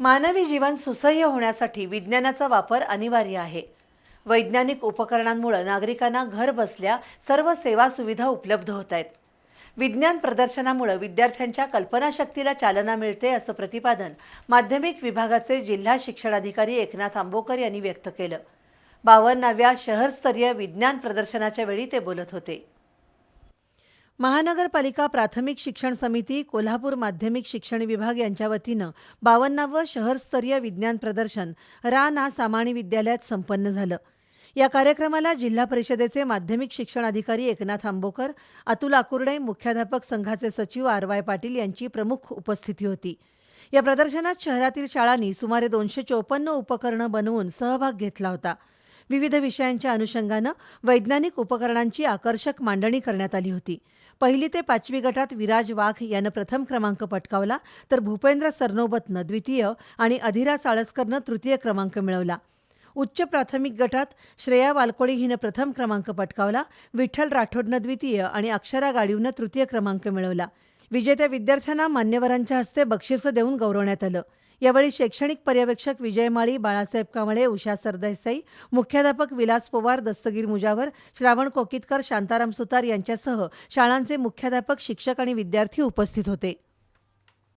मानवी जीवन सुसह्य होण्यासाठी विज्ञानाचा वापर अनिवार्य आहे. वैज्ञानिक उपकरणांमुळे नागरिकांना घर बसल्या सर्व सेवा सुविधा उपलब्ध होत आहेत. विज्ञान प्रदर्शनामुळे विद्यार्थ्यांच्या कल्पनाशक्तीला चालना मिळते असं प्रतिपादन माध्यमिक विभागाचे जिल्हा शिक्षणाधिकारी एकनाथ आंबोकर यांनी व्यक्त केलं. बावन्नाव्या शहरस्तरीय विज्ञान प्रदर्शनाच्या वेळी ते बोलत होते. महानगरपालिका प्राथमिक शिक्षण समिती कोल्हापूर माध्यमिक शिक्षण विभाग यांच्या वतीनं बावन्नावं शहरस्तरीय विज्ञान प्रदर्शन रा ना सामाणी विद्यालयात संपन्न झालं. या कार्यक्रमाला जिल्हा परिषदेचे माध्यमिक शिक्षण अधिकारी एकनाथ आंबोकर अतुल आकुर्डे मुख्याध्यापक संघाचे सचिव आर वाय पाटील यांची प्रमुख उपस्थिती होती. या प्रदर्शनात शहरातील शाळांनी सुमारे दोनशे चोपन्न उपकरणं बनवून सहभाग घेतला होता. विविध विषयांच्या अनुषंगानं वैज्ञानिक उपकरणांची आकर्षक मांडणी करण्यात आली होती. पहिली ते पाचवी गटात विराज वाघ यानं प्रथम क्रमांक पटकावला तर भूपेंद्र सरनोबतनं द्वितीय आणि अधिरा साळसकरनं तृतीय क्रमांक मिळवला. उच्च प्राथमिक गटात श्रेया वालकोळी हिनं प्रथम क्रमांक पटकावला विठ्ठल राठोडनं द्वितीय आणि अक्षरा गाडीवनं तृतीय क्रमांक मिळवला. विजेत्या विद्यार्थ्यांना मान्यवरांच्या हस्ते बक्षिसं देऊन गौरवण्यात आलं. यावेळी शैक्षणिक पर्यवेक्षक विजय माळी बाळासाहेब कांबळे उषा सरदेसाई मुख्याध्यापक विलास पवार दस्तगीर मुजावर श्रावण कोकितकर शांताराम सुतार यांच्यासह शाळांचे मुख्याध्यापक शिक्षक आणि विद्यार्थी उपस्थित होते.